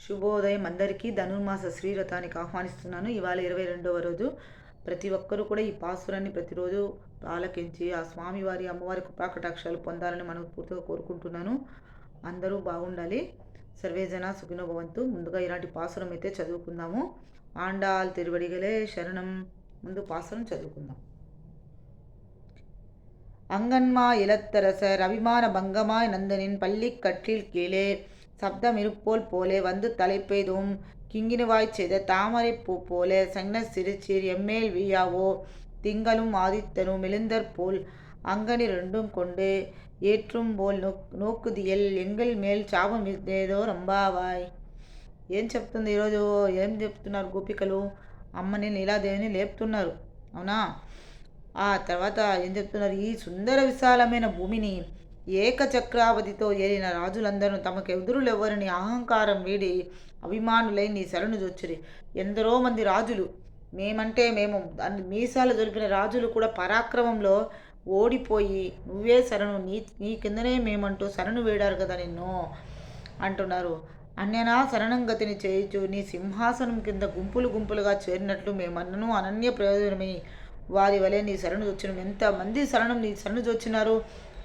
శుభోదయం అందరికీ ధనుర్మాస శ్రీరథానికి ఆహ్వానిస్తున్నాను ఇవాళ ఇరవై రెండవ రోజు ప్రతి ఒక్కరూ కూడా ఈ పాసురాన్ని ప్రతిరోజు ఆలకించి ఆ స్వామివారి అమ్మవారి కృపాకటాక్షాలు పొందాలని మనస్ఫూర్తిగా కోరుకుంటున్నాను అందరూ బాగుండాలి సర్వేజన సుఖినో భవంతు ముందుగా ఇలాంటి పాసురం అయితే చదువుకుందాము ఆండాల్ తిరువడిగలే శరణం ముందు పాసురం చదువుకుందాం அங்கன்மா இளத்தரசர் அபிமான பங்கமாய் நந்தனின் பள்ளி கற்றில் கீழே சப்தமிருப்போல் போலே வந்து தலைப்பெய்தும் கிங்கினுவாய்ச் செய்த தாமரை பூ போல சன்ன சிறுச்சீர் எம்மேல் வீயாவோ திங்களும் ஆதித்தனும் எழுந்தற் போல் அங்கனி ரெண்டும் கொண்டு ఏట్రుం బోల్ నోక్కుదియల్ ఎంగల్ మేల్ చాపం ఏదో రంబావాయ్ ఏం చెప్తుంది ఈరోజు ఏం చెప్తున్నారు గోపికలు అమ్మని నీలాదేవిని లేపుతున్నారు అవునా ఆ తర్వాత ఏం చెప్తున్నారు ఈ సుందర విశాలమైన భూమిని ఏకచక్రావధితో ఏలిన రాజులందరూ తమకు ఎదురులెవ్వరని అహంకారం వీడి అభిమానులై నీ శరణు జొచ్చిరి. ఎందరో మంది రాజులు మేమంటే మేము అన్ని మీసాలు దొరికిన రాజులు కూడా పరాక్రమంలో ఓడిపోయి నువ్వే శరణు నీ నీ కిందనే మేమంటూ శరణు వేడారు కదా నిన్ను అంటున్నారు. అన్యనా శరణంగతిని చేయుచు నీ సింహాసనం కింద గుంపులు గుంపులుగా చేరినట్లు మేమన్నను అనన్య ప్రయోజనమై వారి వలె నీ శరణు వచ్చిన ఎంతమంది శరణం నీ శరణు చొచ్చినారు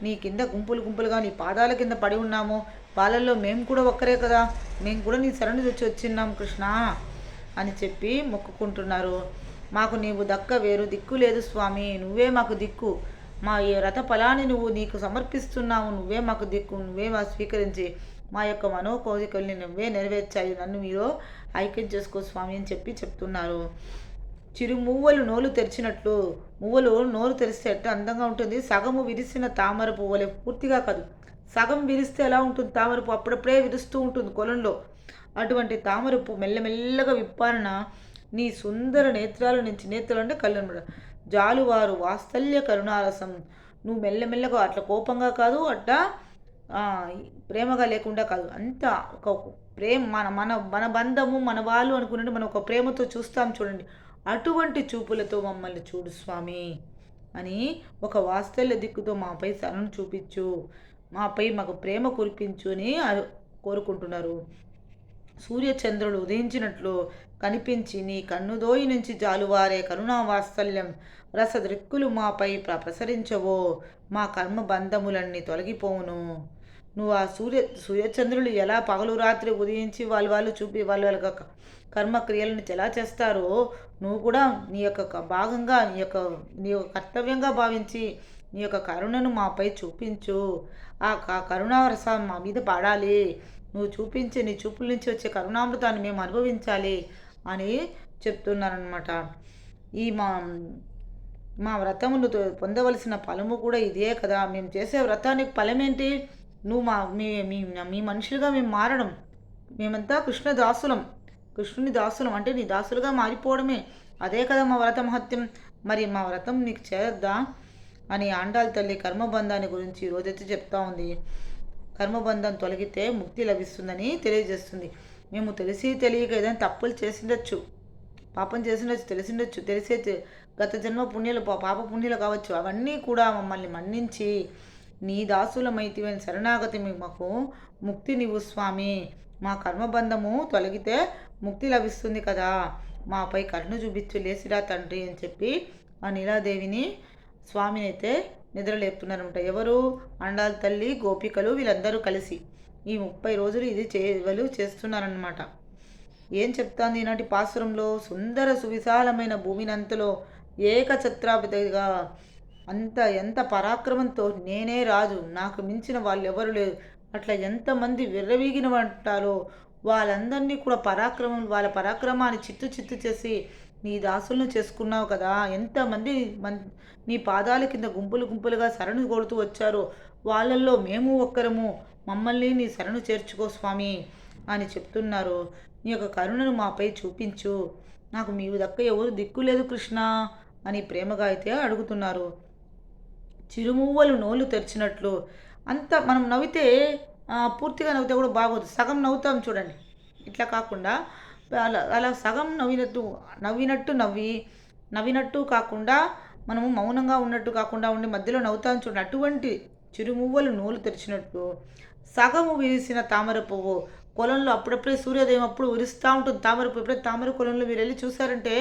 నీ కింద గుంపులు గుంపులుగా నీ పాదాల కింద పడి ఉన్నాము. వాళ్ళల్లో మేము కూడా ఒక్కరే కదా. మేము కూడా నీ శరణు తెచ్చి వచ్చిన్నాం కృష్ణ అని చెప్పి మొక్కుకుంటున్నారు. మాకు నీవు దక్క వేరు దిక్కు లేదు స్వామి. నువ్వే మాకు దిక్కు. మా ఈ రథ ఫలాన్ని నువ్వు నీకు సమర్పిస్తున్నావు. నువ్వే మాకు దిక్కు. నువ్వే మా స్వీకరించి మా యొక్క మనోకోరికల్ని నువ్వే నెరవేర్చాయి. నన్ను మీరు ఐక్యం చేసుకో స్వామి అని చెప్పి చెప్తున్నారు. చిరు మువ్వలు నోలు తెరిచినట్లు మువ్వలు నోరు తెరిస్తే ఎట్ట అందంగా ఉంటుంది. సగము విరిసిన తామర పువ్వులే పూర్తిగా కాదు. సగం విరిస్తే ఎలా ఉంటుంది? తామర పువ్వు అప్పుడప్పుడే విరుస్తూ ఉంటుంది కొలంలో. అటువంటి తామర పువ్వు మెల్లమెల్లగా విప్పారన నీ సుందర నేత్రాల నుంచి నేత్రాలు అంటే కళ్ళు అనమాట జాలువారు వాత్సల్య కరుణారసం. నువ్వు మెల్లమెల్లగా అట్లా కోపంగా కాదు అట్లా ప్రేమగా లేకుండా కాదు. అంత ఒక ప్రేమ మన మన మన బంధము మన వాళ్ళు అనుకున్నట్టు మనం ఒక ప్రేమతో చూస్తాం చూడండి. అటువంటి చూపులతో మమ్మల్ని చూడు స్వామి అని ఒక వాస్తల్య దిక్కుతో మాపై శరణు చూపించు. మాపై మాకు ప్రేమ కురిపించు అని కోరుకుంటున్నారు. సూర్యచంద్రుడు ఉదయించినట్లు కనిపించి నీ కన్నుదోయి నుంచి జాలువారే కరుణా వాత్సల్యం. రసదృక్కులు మాపై ప్రసరించవో. మా కర్మ బంధములన్నీ తొలగిపోవును. నువ్వు ఆ సూర్య సూర్యచంద్రులు ఎలా పగలు రాత్రి ఉదయించి వాళ్ళు వాళ్ళు చూపి వాళ్ళ వాళ్ళ కర్మక్రియలను ఎలా చేస్తారో నువ్వు కూడా నీ యొక్క భాగంగా నీ యొక్క నీ యొక్క కర్తవ్యంగా భావించి నీ యొక్క కరుణను మాపై చూపించు. ఆ కరుణారసం మా మీద పాడాలి. నువ్వు చూపించే నీ చూపుల నుంచి వచ్చే కరుణామృతాన్ని మేము అనుభవించాలి అని చెప్తున్నారనమాట ఈ మా మా వ్రతములు పొందవలసిన ఫలము కూడా ఇదే కదా. మేము చేసే వ్రతానికి ఫలమేంటి? ఏంటి నువ్వు మా మీ మీ మీ మనుషులుగా మేము మారడం. మేమంతా కృష్ణ దాసులం. కృష్ణుని దాసులం అంటే నీ దాసులుగా మారిపోవడమే. అదే కదా మా వ్రత మహత్యం మరి మా వ్రతం నీకు చేద్దా అని ఆండాల తల్లి కర్మబంధాన్ని గురించి ఈరోజైతే చెప్తా ఉంది. కర్మబంధం తొలగితే ముక్తి లభిస్తుందని తెలియజేస్తుంది. మేము తెలిసి తెలియక ఏదైనా తప్పులు చేసిండొచ్చు. పాపం చేసిండొచ్చు తెలిసిండొచ్చు. తెలిసే గత జన్మ పుణ్యాలు పాప పుణ్యాలు కావచ్చు. అవన్నీ కూడా మమ్మల్ని మన్నించి నీ దాసులమైతివని శరణాగతి మాకు ముక్తి నీవు స్వామి. మా కర్మబంధము తొలగితే ముక్తి లభిస్తుంది కదా. మాపై కరుణ చూపించు లేసిరా తండ్రి అని చెప్పి ఆ నీలాదేవిని స్వామిని అయితే నిద్రలేపుతున్నారనమాట ఎవరు? అండాల తల్లి గోపికలు వీళ్ళందరూ కలిసి ఈ ముప్పై రోజులు ఇది చేయవలు చేస్తున్నారనమాట ఏం చెప్తాంది ఈనాటి పాసురంలో సుందర సువిశాలమైన భూమినంతలో ఏకఛత్రాపతిగా అంత ఎంత పరాక్రమంతో నేనే రాజు నాకు మించిన వాళ్ళు ఎవరు లేదు అట్లా ఎంతమంది విర్రవీగిన అంటారో వాళ్ళందరినీ కూడా పరాక్రమం వాళ్ళ పరాక్రమాన్ని చిత్తు చిత్తు చేసి నీ దాసులను చేసుకున్నావు కదా ఎంతమంది మన్ నీ పాదాల కింద గుంపులు గుంపులుగా శరణు కొడుతూ వచ్చారో వాళ్ళల్లో మేము ఒక్కరము మమ్మల్ని నీ శరణు చేర్చుకో స్వామి అని చెప్తున్నారు. నీ యొక్క కరుణను మాపై చూపించు. నాకు మీ దక్క ఎవరు దిక్కు లేదు కృష్ణ అని ప్రేమగా అయితే అడుగుతున్నారు. చిరుమువ్వలు నోళ్ళు తెరిచినట్లు. అంత మనం నవ్వితే పూర్తిగా నవ్వితే కూడా బాగోదు. సగం నవ్వుతాం చూడండి. ఇట్లా కాకుండా అలా అలా సగం నవ్వినట్టు నవ్వినట్టు నవ్వి నవ్వినట్టు కాకుండా మనము మౌనంగా ఉన్నట్టు కాకుండా ఉండి మధ్యలో నవ్వుతాం చూడండి. అటువంటి చిరుమువ్వలు నోలు తెరిచినట్టు సగము విరిసిన తామర పువ్వు కొలంలో అప్పుడప్పుడే సూర్యోదయం అప్పుడు విరుస్తూ ఉంటుంది తామర పువ్వు. ఎప్పుడైతే తామర కొలంలో మీరు వెళ్ళి చూసారంటే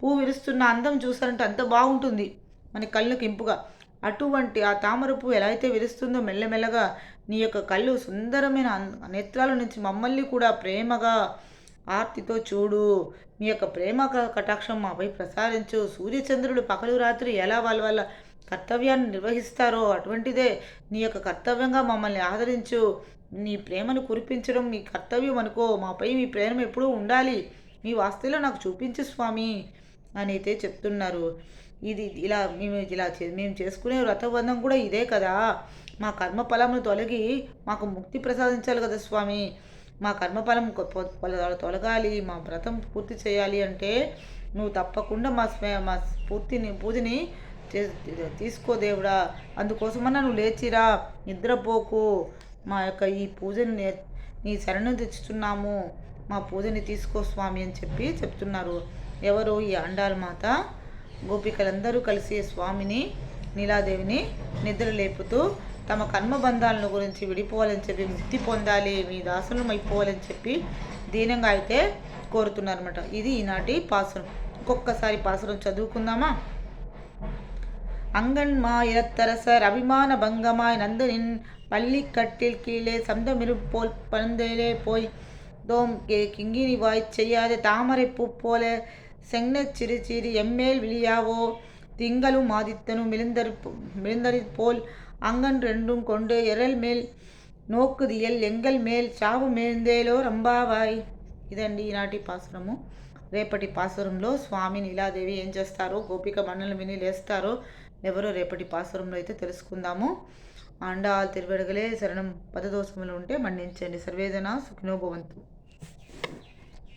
పువ్వు విరుస్తున్న అందం చూసారంటే అంత బాగుంటుంది. మన కళ్ళకి ఇంపుగా. అటువంటి ఆ తామరపు ఎలా అయితే విరుస్తుందో మెల్లమెల్లగా నీ యొక్క కళ్ళు సుందరమైన నేత్రాల నుంచి మమ్మల్ని కూడా ప్రేమగా ఆర్తితో చూడు. నీ యొక్క ప్రేమ కటాక్షం మాపై ప్రసారించు సూర్యచంద్రుడు పగలు రాత్రి ఎలా వాళ్ళ వాళ్ళ కర్తవ్యాన్ని నిర్వహిస్తారో అటువంటిదే నీ యొక్క కర్తవ్యంగా మమ్మల్ని ఆదరించు. నీ ప్రేమను కురిపించడం నీ కర్తవ్యం అనుకో. మాపై మీ ప్రేమ ఎప్పుడూ ఉండాలి. మీ వాస్తులో నాకు చూపించు స్వామి అని అయితే చెప్తున్నారు. ఇది ఇలా మేము ఇలా చే- మేము చేసుకునే వ్రతబంధం కూడా ఇదే కదా. మా కర్మఫలమును తొలగి మాకు ముక్తి ప్రసాదించాలి కదా స్వామి. మా కర్మఫలం తొలగాలి మా వ్రతం పూర్తి చేయాలి అంటే నువ్వు తప్పకుండా మా స్వ మా పూర్తిని పూజని చే- తీసుకో దేవుడా. అందుకోసమన్నా నువ్వు లేచిరా. నిద్రపోకు. మా యొక్క ఈ పూజని నీ శరణు తెచ్చుతున్నాము మా పూజని తీసుకో స్వామి అని చెప్పి చెప్తున్నారు. ఎవరు ఈ అండాల మాత? గోపికలందరూ కలిసి స్వామిని నీలాదేవిని నిద్ర లేపుతూ తమ కర్మబంధాలను గురించి విడిపోవాలని చెప్పి ముక్తి పొందాలి మీ దాసులను అయిపోవాలని చెప్పి దీనంగా అయితే కోరుతున్నారన్నమాట ఇది ఈనాటి పాసురం ఇంకొకసారి పాసురం చదువుకుందామా அங்கன்மா இளத்தரசர் அபிமான பங்கமாய் நந்தனின் பள்ளிக்கட்டில் கீழே சந்தமிரு போல் பழந்தேலே போய் தோம் கே கிங்கினி வாய்ச் செய்யாத தாமரை பூ போல செங்கச் சிறு சிறு எம்மேல் விழியாவோ திங்களும் ஆதித்தனும் மிளிந்தரு மிளிந்தரி போல் அங்கன் ரெண்டும் கொண்டு எரல் மேல் నోకుదియల్ ఎంగల్ మేల్ చావు మేందేలో రంబావాయ్ ఇదండి ఈనాటి పాసురము రేపటి పాసురంలో స్వామి నీలాదేవి ఏం చేస్తారో గోపిక మండలం విని లేస్తారో ఎవరో రేపటి పాసురంలో అయితే తెలుసుకుందాము అండాల్ తిరువెడగలే శరణం పదదోషములు ఉంటే మన్నించండి సర్వేదన సుఖినోభవంతు